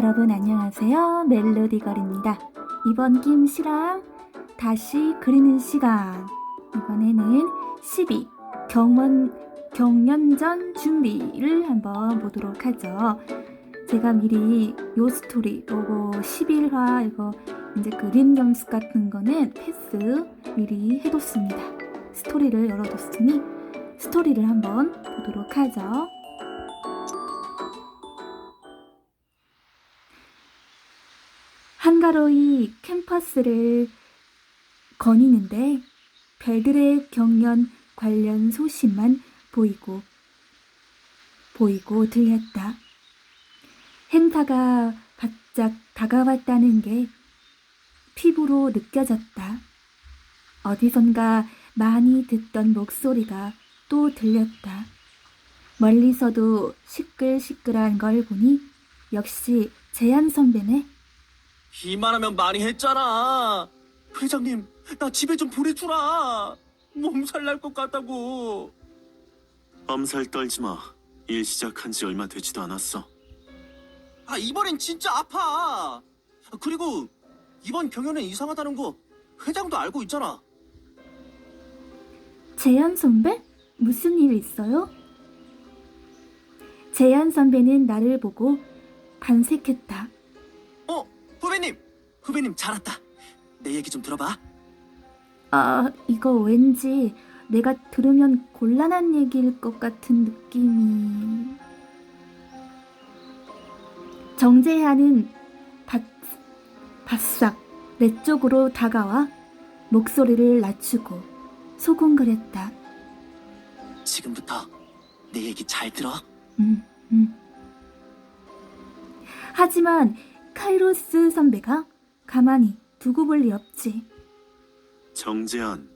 여러분 안녕하세요. 멜로디걸입니다. 이번 김씨랑 다시 그리는 시간. 이번에는 12 경원 경연전 준비를 한번 보도록 하죠. 제가 미리 요 스토리 요거 11화 이거 이제 그림 연습 같은 거는 패스 미리 해뒀습니다. 스토리를 열어뒀으니 스토리를 한번 보도록 하죠. 한가로이 캠퍼스를 거니는데 별들의 경연 관련 소식만 보이고 보이고 들렸다. 행사가 바짝 다가왔다는 게 피부로 느껴졌다. 어디선가 많이 듣던 목소리가 또 들렸다. 멀리서도 시끌시끌한 걸 보니 역시 재한 선배네. 이만하면 많이 했잖아. 회장님, 나 집에 좀 보내주라. 몸살 날 것 같다고. 엄살 떨지 마. 일 시작한 지 얼마 되지도 않았어. 아, 이번엔 진짜 아파. 그리고 이번 경연은 이상하다는 거 회장도 알고 있잖아. 재현 선배? 무슨 일 있어요? 재현 선배는 나를 보고 반색했다. 어, 후배님. 후배님 잘 왔다. 내 얘기 좀 들어봐. 아, 이거 왠지 내가 들으면 곤란한 얘기일 것 같은 느낌이. 정재하는 바, 바싹 내 쪽으로 다가와 목소리를 낮추고 소곤거렸다. 지금부터 내 얘기 잘 들어. 음, 음. 하지만 카이로스 선배가 가만히 두고 볼 리 없지. 정재한,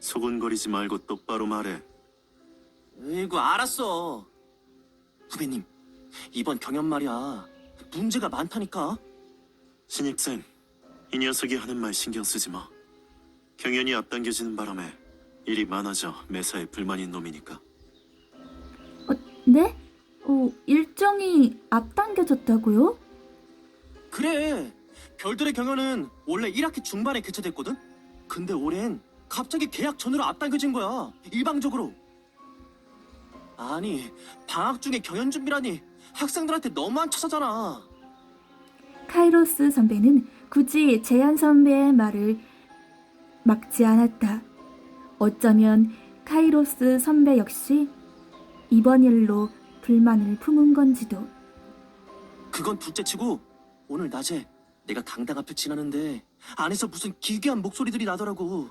소곤거리지 말고 똑바로 말해. 이거 알았어. 후배님, 이번 경연 말이야. 문제가 많다니까. 신입생, 이 녀석이 하는 말 신경 쓰지 마. 경연이 앞당겨지는 바람에 일이 많아져 매사에 불만인 놈이니까. 네? 어, 일정이 앞당겨졌다고요? 그래. 별들의 경연은 원래 1학기 중반에 개최됐거든? 근데 올해는 갑자기 계약 전으로 앞당겨진 거야. 일방적으로. 아니, 방학 중에 경연 준비라니 학생들한테 너무한 처사잖아. 카이로스 선배는 굳이 재한 선배의 말을 막지 않았다. 어쩌면 카이로스 선배 역시 이번 일로 불만을 품은 건지도. 그건 둘째치고 오늘 낮에 내가 강당 앞에 지나는데 안에서 무슨 기괴한 목소리들이 나더라고.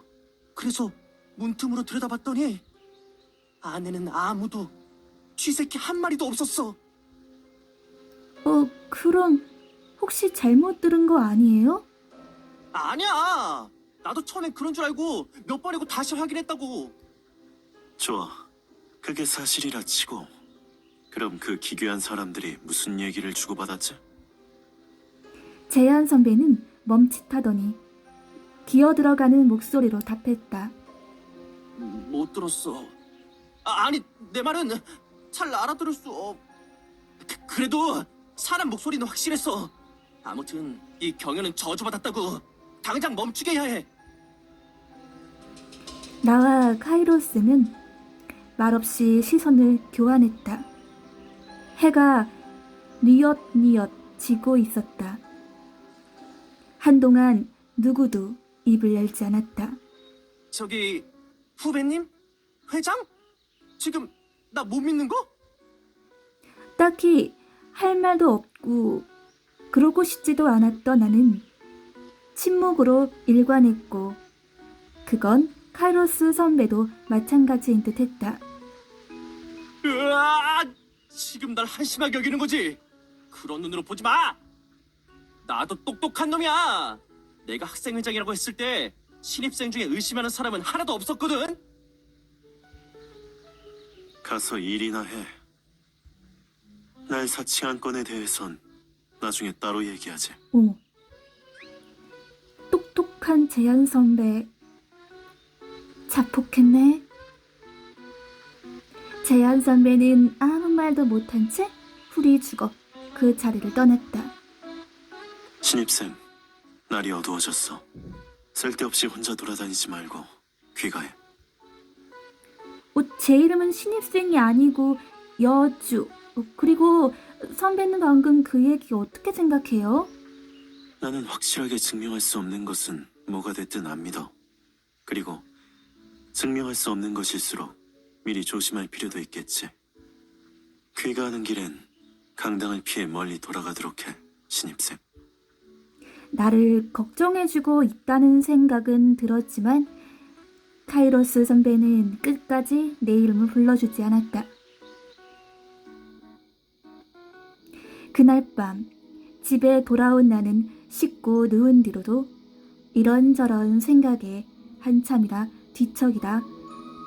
그래서 문틈으로 들여다봤더니 안에는 아무도 쥐새끼 한 마리도 없었어. 어, 그럼 혹시 잘못 들은 거 아니에요? 아니야. 나도 처음엔 그런 줄 알고 몇 번이고 다시 확인했다고. 좋아. 그게 사실이라 치고. 그럼 그 기괴한 사람들이 무슨 얘기를 주고받았지? 재한 선배는 멈칫하더니 기어 들어가는 목소리로 답했다. 못 들었어. 아, 아니 내 말은 잘 알아들을 수 없. 그- 그래도 사람 목소리는 확실했어. 아무튼 이 경연은 저주받았다고. 당장 멈추게 해야 해. 나와 카이로스는 말없이 시선을 교환했다. 해가 뉘엿뉘엿 지고 있었다. 한동안 누구도 입을 열지 않았다. 저기 후배님? 회장? 지금 나 못 믿는 거? 딱히 할 말도 없고 그러고 싶지도 않았던 나는 침묵으로 일관했고 그건 카이로스 선배도 마찬가지인 듯 했다. 으아! 지금 날 한심하게 여기는 거지? 그런 눈으로 보지 마! 나도 똑똑한 놈이야! 내가 학생회장이라고 했을 때 신입생 중에 의심하는 사람은 하나도 없었거든? 가서 일이나 해. 날 사칭한 건에 대해선 나중에 따로 얘기하지. 오. 똑똑한 재현 선배. 자폭했네. 재현 선배는 아무 말도 못한 채 풀이 죽어 그 자리를 떠났다. 신입생, 날이 어두워졌어. 쓸데없이 혼자 돌아다니지 말고 귀가해. 어, 제 이름은 신입생이 아니고 여주. 어, 그리고 선배는 방금 그 얘기 어떻게 생각해요? 나는 확실하게 증명할 수 없는 것은 뭐가 됐든 안 믿어. 그리고 증명할 수 없는 것일수록 미리 조심할 필요도 있겠지. 귀가하는 길엔 강당을 피해 멀리 돌아가도록 해, 신입생. 나를 걱정해주고 있다는 생각은 들었지만 카이로스 선배는 끝까지 내 이름을 불러주지 않았다. 그날 밤 집에 돌아온 나는 씻고 누운 뒤로도 이런저런 생각에 한참이나 뒤척이다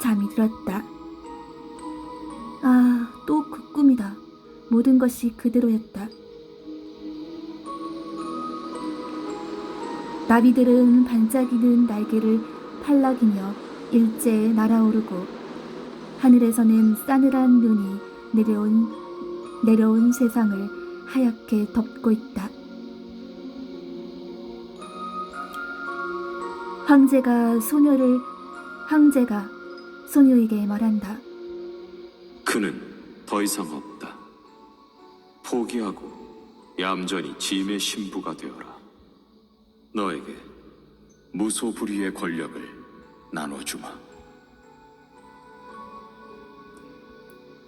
잠이 들었다. 아, 또 그 꿈이다. 모든 것이 그대로였다. 나비들은 반짝이는 날개를 팔락이며 일제에 날아오르고 하늘에서는 싸늘한 눈이 내려온 내려온 세상을 하얗게 덮고 있다. 황제가 소녀를 황제가 소녀에게 말한다. 그는 더 이상 없다. 포기하고 얌전히 짐의 신부가 되어라. 너에게 무소불위의 권력을 나눠주마.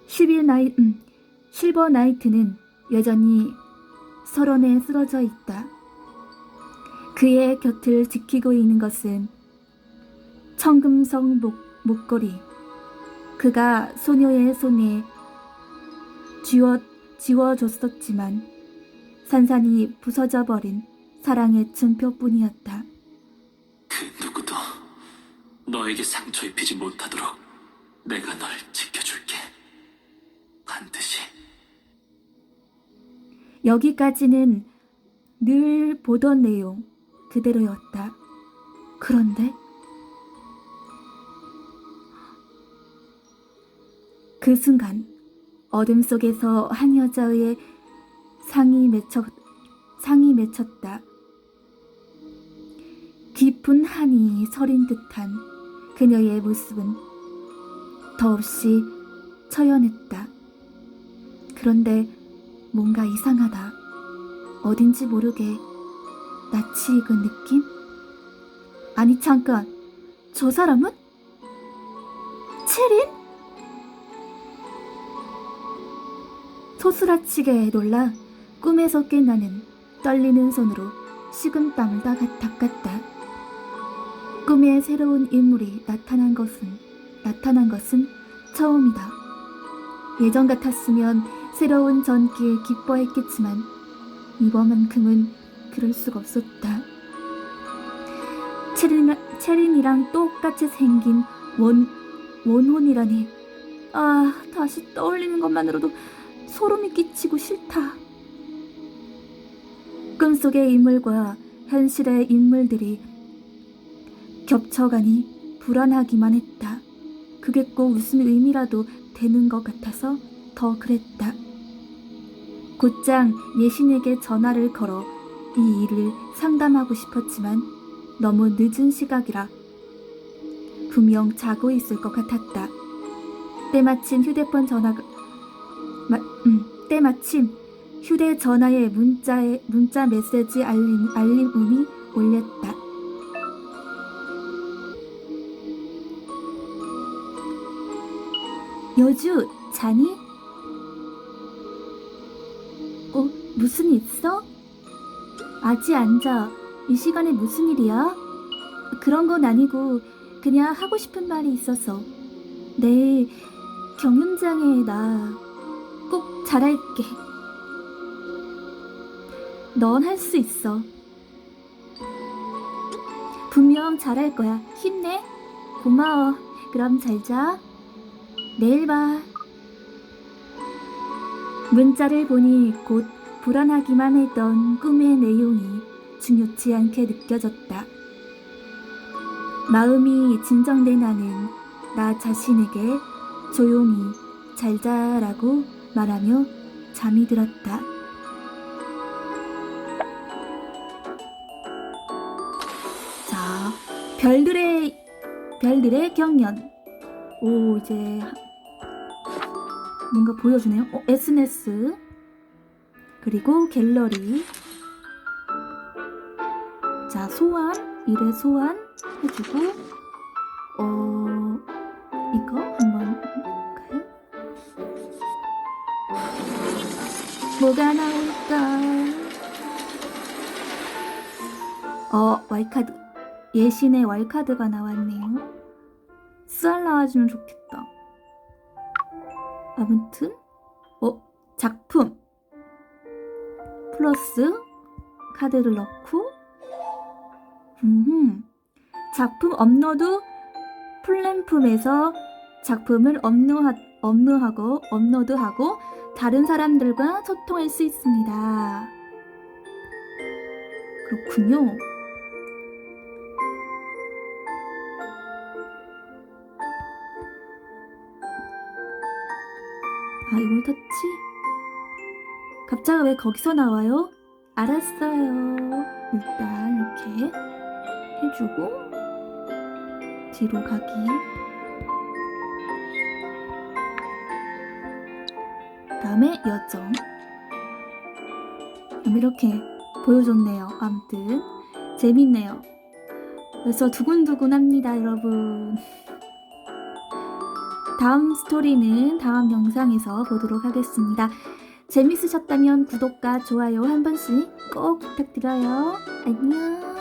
11 나이, 음, 실버 나이트는 여전히 설원에 쓰러져 있다. 그의 곁을 지키고 있는 것은 청금석 목, 목걸이. 그가 소녀의 손에 쥐어, 지워줬었지만 산산이 부서져 버린 사랑의 춤표뿐이었다. 그 누구도 너에게 상처 입히지 못하도록 내가 널 지켜줄게. 반드시. 여기까지는 늘 보던 내용 그대로였다. 그런데 그 순간 어둠 속에서 한 여자의 상이 맺혔 상이 맺혔다. 깊은 한이 서린 듯한 그녀의 모습은 더없이 처연했다. 그런데 뭔가 이상하다. 어딘지 모르게 낯이 익은 느낌? 아니 잠깐, 저 사람은? 체린? 소스라치게 놀라 꿈에서 깬 나는 떨리는 손으로 식은 땀을 다 닦았다. 꿈에 새로운 인물이 나타난 것은 나타난 것은 처음이다. 예전 같았으면 새로운 전기에 기뻐했겠지만 이번만큼은 그럴 수가 없었다. 체린, 체린이랑 똑같이 생긴 원, 원혼이라니. 아, 다시 떠올리는 것만으로도 소름이 끼치고 싫다. 꿈속의 인물과 현실의 인물들이 겹쳐가니 불안하기만 했다. 그게 꼭 무슨 의미라도 되는 것 같아서 더 그랬다. 곧장 예신에게 전화를 걸어 이 일을 상담하고 싶었지만 너무 늦은 시각이라 분명 자고 있을 것 같았다. 때마침 휴대폰 전화가 마, 음, 때마침 휴대전화에 문자에 문자 메시지 알림 알림음이 울렸다. 여주 자니? 어, 무슨 일 있어? 아직 앉아. 이 시간에 무슨 일이야? 그런 건 아니고 그냥 하고 싶은 말이 있어서. 내일 경연장에 나 꼭 잘할게. 넌 할 수 있어. 분명 잘할 거야. 힘내. 고마워. 그럼 잘 자. 내일 봐. 문자를 보니 곧 불안하기만 했던 꿈의 내용이 중요치 않게 느껴졌다. 마음이 진정된 나는 나 자신에게 조용히 잘 자라고 말하며 잠이 들었다. 자, 별들의 별들의 경연. 오 이제 뭔가 보여주네요. 어, SNS 그리고 갤러리. 자 소환 일회 소환 해주고 어 이거 한번 볼까요? 뭐가 나올까? 어 와이카드 예신의 와이카드가 나왔네요. 쌀 나와주면 좋겠다. 아무튼 어 작품 플러스 카드를 넣고 음 작품 업로드 플랫폼에서 작품을 업로하, 업로하고 업로드하고 다른 사람들과 소통할 수 있습니다. 그렇군요. 아, 이걸 터치? 갑자기 왜 거기서 나와요? 알았어요. 일단 이렇게 해주고 뒤로 가기. 다음에 여정. 그럼 이렇게 보여줬네요. 아무튼 재밌네요. 그래서 두근두근합니다, 여러분. 다음 스토리는 다음 영상에서 보도록 하겠습니다. 재밌으셨다면 구독과 좋아요 한 번씩 꼭 부탁드려요. 안녕.